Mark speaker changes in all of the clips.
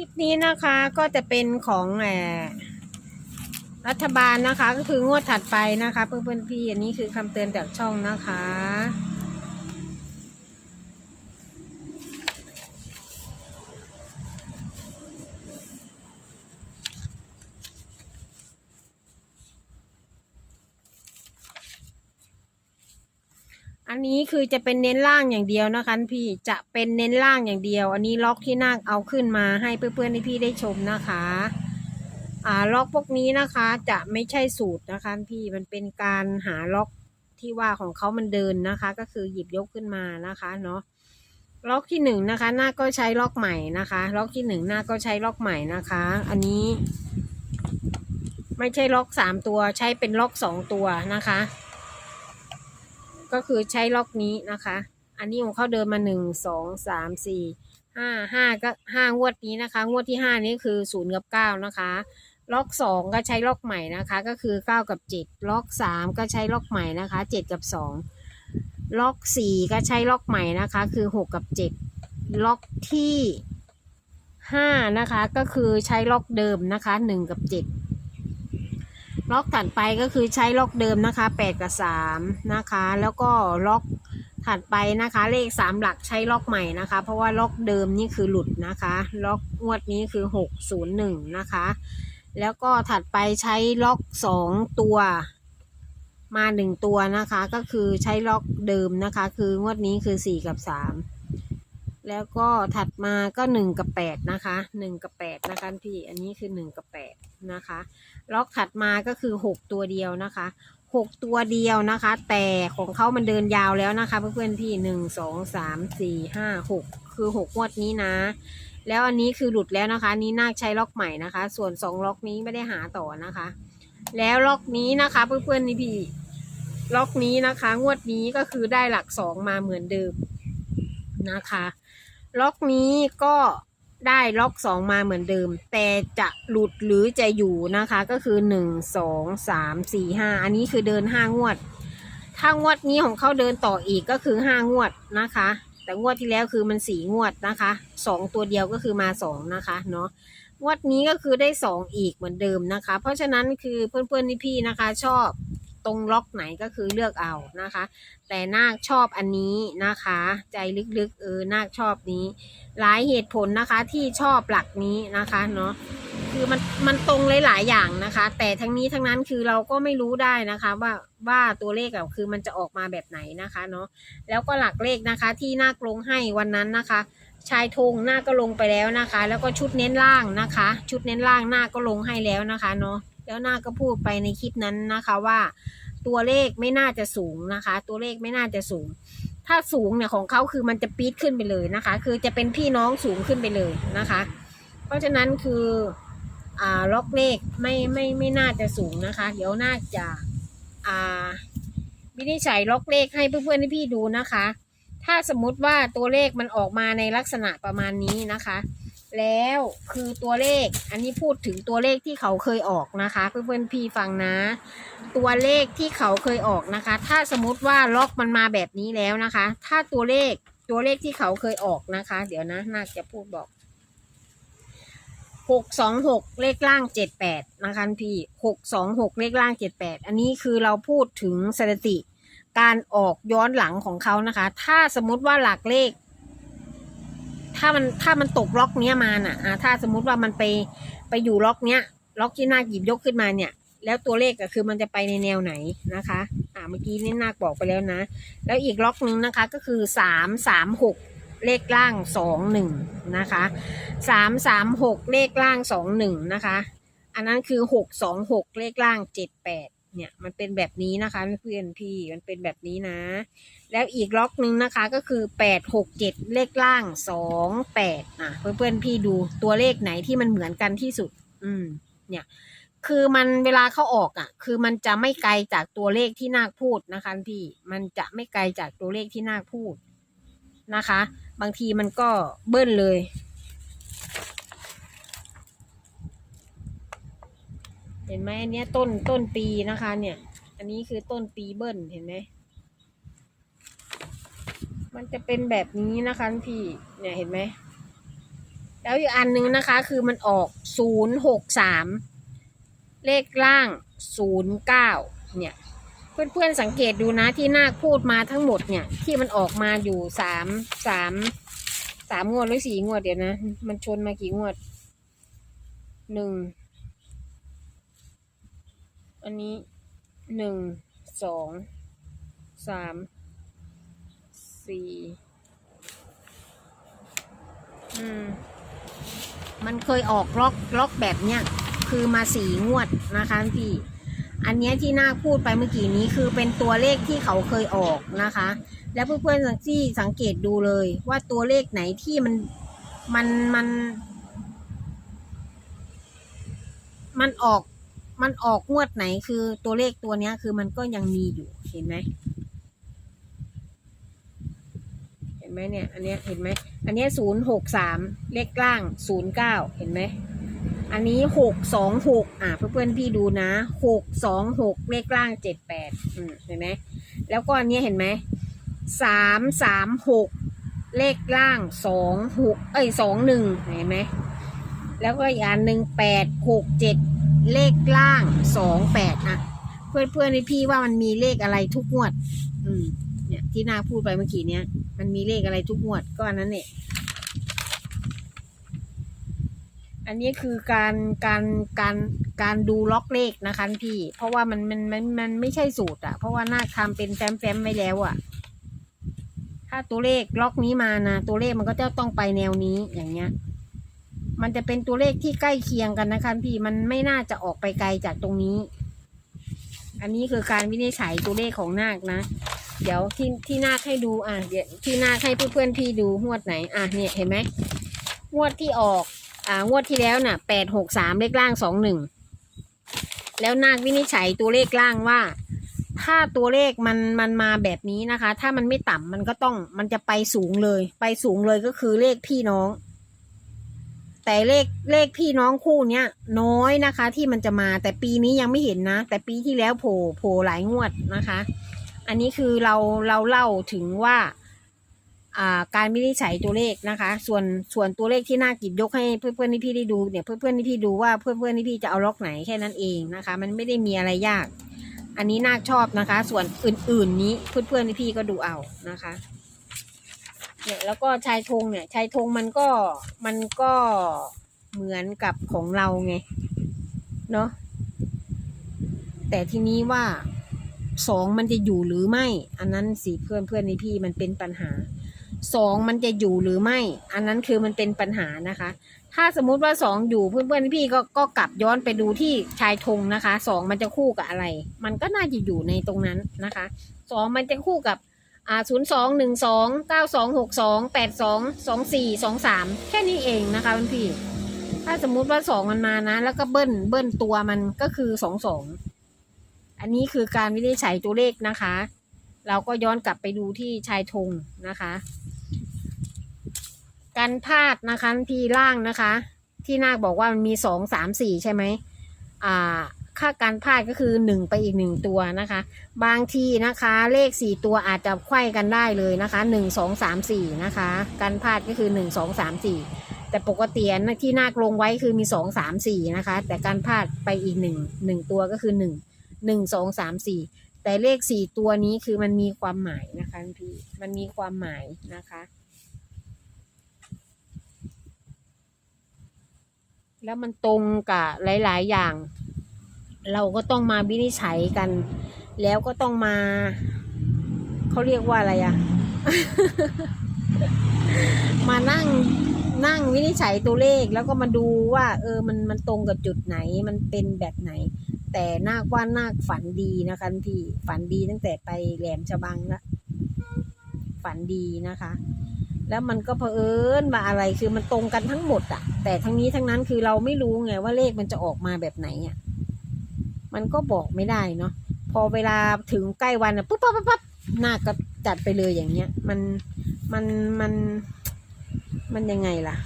Speaker 1: คลิปนี้นะคะก็จะเป็นของแหมรัฐบาลนะคะ ก็คืองวดถัดไปนะคะ เพื่อนๆพี่อันนี้คือคำเตือนจากช่องนะคะ อันนี้คือจะเป็นเน้นล่างอย่างเดียวนะคะพี่จะเป็นเน้นล่างอย่างเดียว อันนี้ล็อกที่นาคเอาขึ้นมาให้เพื่อนๆที่พี่ได้ชมนะคะ อ่าล็อกพวกนี้นะคะจะไม่ใช่สูตรนะคะพี่มันเป็นการหาล็อกที่ว่าของเขามันเดินนะคะ ก็คือหยิบยกขึ้นมานะคะเนาะล็อกที่หนึ่งนะคะ หน้าก็ใช้ล็อกใหม่นะคะ ล็อกที่หนึ่งหน้าก็ใช้ล็อกใหม่นะคะ อันนี้ ไม่ใช่ล็อกสามตัวใช้เป็นล็อกสองตัวนะคะ ก็คือใช้ล็อกนี้นะคะ อันนี้ของเขาเดินมาหนึ่งสองสามสี่ห้าห้าก็ห้างวดนี้นะคะ งวดที่ห้านี้คือศูนย์กับเก้านะคะ ล็อกสองก็ใช้ล็อกใหม่นะคะ ก็คือเก้ากับเจ็ดล็อกสามก็ใช้ล็อกใหม่นะคะเจ็ดกับสองล็อกสี่ก็ใช้ล็อกใหม่นะคะ คือหกกับเจ็ดล็อกที่ห้านะคะ ก็คือใช้ล็อกเดิมนะคะหนึ่งกับเจ็ด ล็อกถัดไปก็คือใช้ล็อกเดิมนะคะ 8 กับ 3 นะคะ แล้วก็ล็อกถัดไปนะคะ เลข 3 หลักใช้ล็อกใหม่นะคะ เพราะว่าล็อกเดิมนี่คือหลุดนะคะ ล็อกงวดนี้คือ 601 นะคะ แล้วก็ถัดไปใช้ล็อก 2 ตัวมา 1 ตัวนะคะ ก็คือใช้ล็อกเดิมนะคะ คืองวดนี้คือ 4 กับ 3 แล้วก็ถัดมาก็ 1 กับ 8 นะคะ 1 กับ 8 นะคะพี่ อันนี้คือ 1 กับ 8 นะคะ ล็อกถัดมาก็คือ 6 ตัวเดียวนะคะ 6 ตัวเดียวนะคะ แต่ของเขามันเดินยาวแล้วนะคะ เพื่อนๆพี่หนึ่งสองสามสี่ห้าหกคือหกงวดนี้นะ แล้วอันนี้คือหลุดแล้วนะคะ นี้นาคใช้ล็อกใหม่นะคะ ส่วนสองล็อกนี้ไม่ได้หาต่อนะคะ แล้วล็อกนี้นะคะเพื่อนๆนี่พี่ล็อกนี้นะคะ งวดนี้ก็คือได้หลักสองมาเหมือนเดิมนะคะ ล็อกนี้ก็ ได้ล็อกสองมาเหมือนเดิม แต่จะหลุดหรือจะอยู่นะคะก็คือหนึ่งสองสามสี่ห้าอันนี้คือเดินห้างวด ถ้างวดนี้ของเขาเดินต่ออีกก็คือห้างวดนะคะ แต่งวดที่แล้วคือมันสี่งวดนะคะสองตัวเดียวก็คือมาสองนะคะเนาะงวดนี้ก็คือได้สองอีกเหมือนเดิมนะคะ เพราะฉะนั้นคือเพื่อนๆพี่ๆนะคะชอบ ตรงล็อกไหนก็คือเลือกเอานะคะ แต่นาคชอบอันนี้นะคะ ใจลึกๆเออนาคชอบนี้ หลายเหตุผลนะคะที่ชอบหลักนี้นะคะเนาะคือมันมันตรงหลายๆอย่างนะคะ แต่ทั้งนี้ทั้งนั้นคือเราก็ไม่รู้ได้นะคะว่าว่าตัวเลขอะคือมันจะออกมาแบบไหนนะคะเนาะแล้วก็หลักเลขนะคะที่นาคลงให้วันนั้นนะคะชายธงหน้าก็ลงไปแล้วนะคะ แล้วก็ชุดเน้นล่างนะคะ ชุดเน้นล่างหน้าก็ลงให้แล้วนะคะเนาะ แล้วหน้าก็พูดไปในคลิปนั้นนะคะว่า ตัวเลขไม่น่าจะสูงนะคะ ตัวเลขไม่น่าจะสูง ถ้าสูงเนี่ยของเขาคือมันจะปี๊ดขึ้นไปเลยนะคะ คือจะเป็นพี่น้องสูงขึ้นไปเลยนะคะ เพราะฉะนั้นคืออ่าล็อกเลขไม่ไม่ไม่น่าจะสูงนะคะ เดี๋ยวน่าจะอ่าวินิจฉัยล็อกเลขให้เพื่อนๆที่พี่ดูนะคะ ถ้าสมมุติว่าตัวเลขมันออกมาในลักษณะประมาณนี้นะคะ แล้วคือตัวเลข อันนี้พูดถึงตัวเลขที่เขาเคยออกนะคะ เพื่อนๆพี่ฟังนะ ตัวเลขที่เขาเคยออกนะคะ ถ้าสมมติว่าล็อกมันมาแบบนี้แล้วนะคะ ถ้าตัวเลขตัวเลขที่เขาเคยออกนะคะ เดี๋ยวนะน่าจะพูดบอกหกสองหกเลขล่างเจ็ดแปดนะคะพี่หกสองหกเลขล่างเจ็ดแปดอันนี้คือเราพูดถึงสถิติ การออกย้อนหลังของเขานะคะ ถ้าสมมติว่าหลักเลข ถ้ามันถ้ามันตกล็อกเนี้ยมาน่ะอ่าถ้าสมมุติว่ามันไปไปอยู่ล็อกเนี้ย ล็อกที่นาคหยิบยกขึ้นมาเนี่ย แล้วตัวเลขก็คือมันจะไปในแนวไหนนะคะ อ่าเมื่อกี้นี่นาคบอกไปแล้วนะ แล้วอีกล็อกนึงนะคะก็คือสามสามหกเลขล่างสองหนึ่งนะคะสามสามหกเลขล่างสองหนึ่งนะคะ อันนั้นคือหกสองหกเลขล่างเจ็ดแปด เนี่ยมันเป็นแบบนี้นะคะเพื่อนพี่มันเป็นแบบนี้นะ แล้วอีกล็อกนึงนะคะก็คือแปดหกเจ็ดเลขล่างสองแปดอะเพื่อนเพื่อนๆพี่ดูตัวเลขไหนที่มันเหมือนกันที่สุด อืม เนี่ย คือมันเวลาเขาออกอะ คือมันจะไม่ไกลจากตัวเลขที่นาคพูดนะคะพี่ มันจะไม่ไกลจากตัวเลขที่นาคพูดนะคะ บางทีมันก็เบิ้ลเลย เห็นไหมอันเนี้ยต้นต้นปีนะคะ เนี่ย อันนี้คือต้นปีเบิ้ลเห็นไหมมันจะเป็นแบบนี้นะคะพี่เนี่ยเห็นไหมแแล้วอีกอันนึงนะคะ คือมันออกศูนย์หกสามเลขล่างศูนย์เก้าเนี่ย เพื่อนๆสังเกตดูนะที่นาคพูดมาทั้งหมดเนี่ย ที่มันออกมาอยู่สามสามสามงวดหรือสี่งวดเดี๋ยวนะ มันชนมากี่งวดหนึ่ง อันนี้หนึ่งสองสามสี่อืม มันเคยออกล็อกล็อกแบบเนี้ยคือมาสี่งวดนะคะพี่ อันเนี้ยที่นาพูดไปเมื่อกี้นี้คือเป็นตัวเลขที่เขาเคยออกนะคะ แล้วเพื่อนๆที่สังเกตดูเลย ว่าตัวเลขไหนที่มันมันมัน มันออก มันออกงวดไหนคือตัวเลขตัวเนี้ย คือมันก็ยังมีอยู่เห็นไหมเห็นไหมเนี่ย อันเนี้ยเห็นไหมอันเนี้ยศูนย์หกสามเลขล่างศูนย์เก้าเห็นไหมอันนี้หกสองหกอะเพื่อนๆพี่ดูนะหกสองหกเลขล่างเจ็ดแปดอืมเห็นไหมแล้วก็อันนี้เห็นไหมสามสามหกเลขล่างสองหกเอ้ยสองหนึ่งเห็นไหมแล้วก็อีกอันหนึ่งแปดหกเจ็ด เลขล่างสองแปดอะเพื่อนเพื่อนๆพี่ว่ามันมีเลขอะไรทุกงวด อืมเนี่ยที่นาพูดไปเมื่อกี้เนี้ยมันมีเลขอะไรทุกงวดก็อันนั้นเนี่ยอันนี้คือการการการการดูล็อกเลขนะคะพี่ เพราะว่ามันมันมันมันไม่ใช่สูตรอะเพราะว่านาคทำเป็นแฟ้มแฟ้มไว้แล้วอะถ้าตัวเลขล็อกนี้มานะตัวเลขมันก็จะต้องไปแนวนี้อย่างเงี้ย มันจะเป็นตัวเลขที่ใกล้เคียงกันนะคะพี่มันไม่น่าจะออกไปไกลจากตรงนี้ อันนี้คือการวินิจฉัยตัวเลขของนาคนะ เดี๋ยวที่ที่นาคให้ดูอะเดี๋ยวที่นาคให้เพื่อนๆพี่ดูงวดไหนอะเนี่ยเห็นไหมงวดที่ออกอ่างวดที่แล้วน่ะแปดหกสามเลขล่างสองหนึ่งแล้วนาควินิจฉัยตัวเลขล่างว่า ถ้าตัวเลขมันมันมาแบบนี้นะคะ ถ้ามันไม่ต่ำมันก็ต้องมันจะไปสูงเลย ไปสูงเลยก็คือเลขพี่น้อง แต่เลขเลขพี่น้องคู่เนี้ยน้อยนะคะ ที่มันจะมาแต่ปีนี้ยังไม่เห็นนะ แต่ปีที่แล้วโผล่โผล่หลายงวดนะคะ อันนี้คือเราเราเล่าถึงว่าการวินิจฉัยตัวเลขนะคะ ส่วนส่วนตัวเลขที่น่ากิบยกให้เพื่อนๆที่พี่ได้ดูเนี่ยเพื่อนๆที่พี่ดูว่าเพื่อนๆที่พี่จะเอาล็อกไหนแค่นั้นเองนะคะ มันไม่ได้มีอะไรยาก อันนี้น่าชอบนะคะ ส่วนอื่นๆนี้เพื่อนๆที่พี่ก็ดูเอานะคะ เนี่ยแล้วก็ชายธงเนี่ยชายธงมันก็มันก็เหมือนกับของเราไงเนาะแต่ทีนี้ว่าสองมันจะอยู่หรือไม่ อันนั้นสิเพื่อนเพื่อนในพี่มันเป็นปัญหาสองมันจะอยู่หรือไม่ อันนั้นคือมันเป็นปัญหานะคะ ถ้าสมมุติว่าสองอยู่เพื่อนเพื่อนพี่ก็ก็กลับย้อนไปดูที่ชายธงนะคะสองมันจะคู่กับอะไร มันก็น่าจะอยู่ในตรงนั้นนะคะสองมันจะคู่กับ อ่าศูนย์สองหนึ่งสองเก้าสองหกสองแปดสองสองสี่สองสามแค่นี้เองนะคะพี่ ถ้าสมมุติว่าสองมันมานะ แล้วก็เบิ้ลเบิ้ลตัวมันก็คือสองสองอันนี้คือการวินิจฉัยตัวเลขนะคะ เราก็ย้อนกลับไปดูที่ชายธงนะคะ การพลาดนะคะที่ล่างนะคะ ที่นาคบอกว่ามันมีสองสามสี่ใช่ไหมอ่า ค่าการพลาดก็คือหนึ่งไปอีกหนึ่งตัวนะคะ บางทีนะคะเลขสี่ตัวอาจจะไขว้กันได้เลยนะคะหนึ่งสองสามสี่นะคะ การพลาดก็คือหนึ่งสองสามสี่แต่ปกติที่นาคลงไว้คือมีสองสามสี่นะคะ แต่การพลาดไปอีกหนึ่งหนึ่งตัวก็คือหนึ่งหนึ่งสองสามสี่แต่เลขสี่ตัวนี้คือมันมีความหมายนะคะพี่มันมีความหมายนะคะแล้วมันตรงกับหลาย ๆ อย่าง เราก็ต้องมาวินิจฉัยกัน แล้วก็ต้องมาเขาเรียกว่าอะไรอะมานั่งนั่งวินิจฉัยตัวเลขแล้วก็มาดูว่า เออมันมันตรงกับจุดไหนมันเป็นแบบไหน แต่นาคว่านาคฝันดีนะคะพี่ฝันดีตั้งแต่ไปแหลมฉบังละฝันดีนะคะ แล้วมันก็เผอิญว่าอะไรคือมันตรงกันทั้งหมดอะแต่ทั้งนี้ทั้งนั้นคือเราไม่รู้ไงว่าเลขมันจะออกมาแบบไหนอะ มันก็บอกไม่ได้เนาะพอเวลาถึงใกล้วันอะปุ๊บปั๊บปั๊บปั๊บหน้าก็จัดไปเลยอย่างเงี้ย มันมันมันมันยังไงล่ะ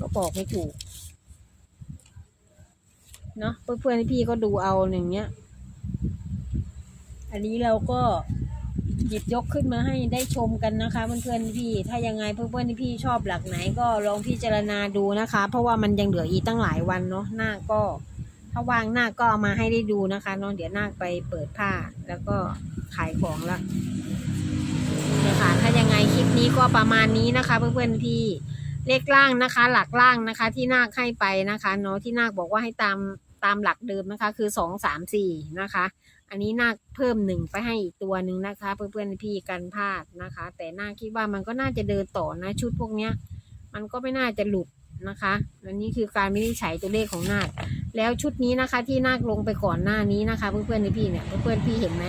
Speaker 1: ก็บอกไม่ถูกเนาะเพื่อนๆพี่ก็ดูเอาอย่างเงี้ย อันนี้เราก็ หยิบยกขึ้นมาให้ได้ชมกันนะคะเพื่อนๆพี่ ถ้ายังไงเพื่อนๆพี่ชอบหลักไหนก็ลองพิจารณาดูนะคะ เพราะว่ามันยังเหลืออีกตั้งหลายวันเนาะหน้าก็ ถ้าว่างหน้าก็เอามาให้ได้ดูนะคะเนาะเดี๋ยวหน้าไปเปิดผ้าแล้วก็ขายของละนี่ค่ะถ้ายังไงคลิปนี้ก็ประมาณนี้นะคะ เพื่อนๆพี่เลขล่างนะคะ หลักล่างนะคะ ที่นาคให้ไปนะคะเนาะที่นาคบอกว่าให้ตามตามหลักเดิมนะคะ คือสองสามสี่นะคะ อันนี้นาคเพิ่มหนึ่งไปให้อีกตัวหนึ่งนะคะ เพื่อนๆพี่กันพลาดนะคะ แต่นาคคิดว่ามันก็น่าจะเดินต่อนะ ชุดพวกเนี้ย มันก็ไม่น่าจะหลุดนะคะอันนี้คือการวินิจฉัยตัวเลขของนาคแล้วชุดนี้นะคะที่นาคลงไปก่อนหน้านี้นะคะ เพื่อนๆในพี่เนี่ยเพื่อนๆพี่เห็นไหม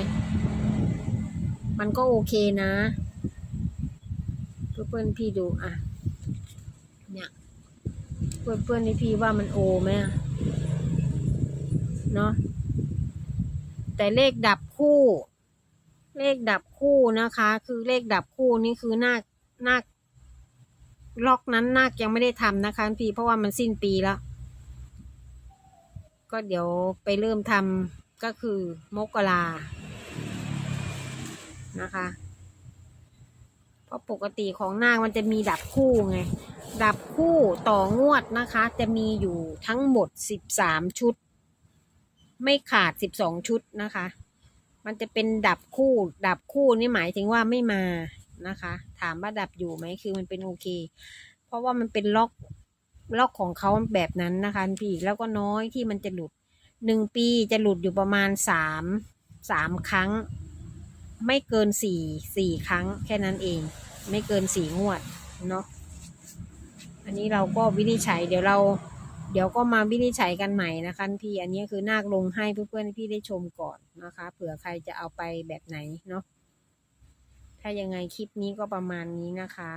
Speaker 1: มันก็โอเคนะเพื่อนๆพี่ดูอะเนี่ยเพื่อนๆในพี่ว่ามันโอไหมเนาะ แต่เลขดับคู่ เลขดับคู่นะคะ คือเลขดับคู่นี่คือนาคนาคล็อกนั้นนาคยังไม่ได้ทำนะคะพี่เพราะว่ามันสิ้นปีแล้วก็เดี๋ยวไปเริ่มทำก็คือมกรานะคะ เพราะปกติของนางมันจะมีดับคู่ไง ดับคู่ต่องวดนะคะ จะมีอยู่ทั้งหมดสิบสามชุด ไม่ขาดสิบสองชุดนะคะ มันจะเป็นดับคู่ ดับคู่นี่หมายถึงว่าไม่มานะคะ ถามว่าดับอยู่ไหมคือมันเป็นโอเค เพราะว่ามันเป็นล็อกล็อกของเขาแบบนั้นนะคะพี่แล้วก็น้อยที่มันจะหลุดหนึ่งปีจะหลุดอยู่ประมาณสามสามครั้ง ไม่เกินสี่สี่ครั้งแค่นั้นเอง ไม่เกินสี่งวดเนาะอันนี้เราก็วินิจฉัยเดี๋ยวเรา เดี๋ยวก็มาวินิจฉัยกันใหม่นะคะพี่ อันนี้คือนาคลงให้เพื่อนๆพี่ได้ชมก่อนนะคะ เผื่อใครจะเอาไปแบบไหนเนาะ ถ้ายังไงคลิปนี้ก็ประมาณนี้นะคะ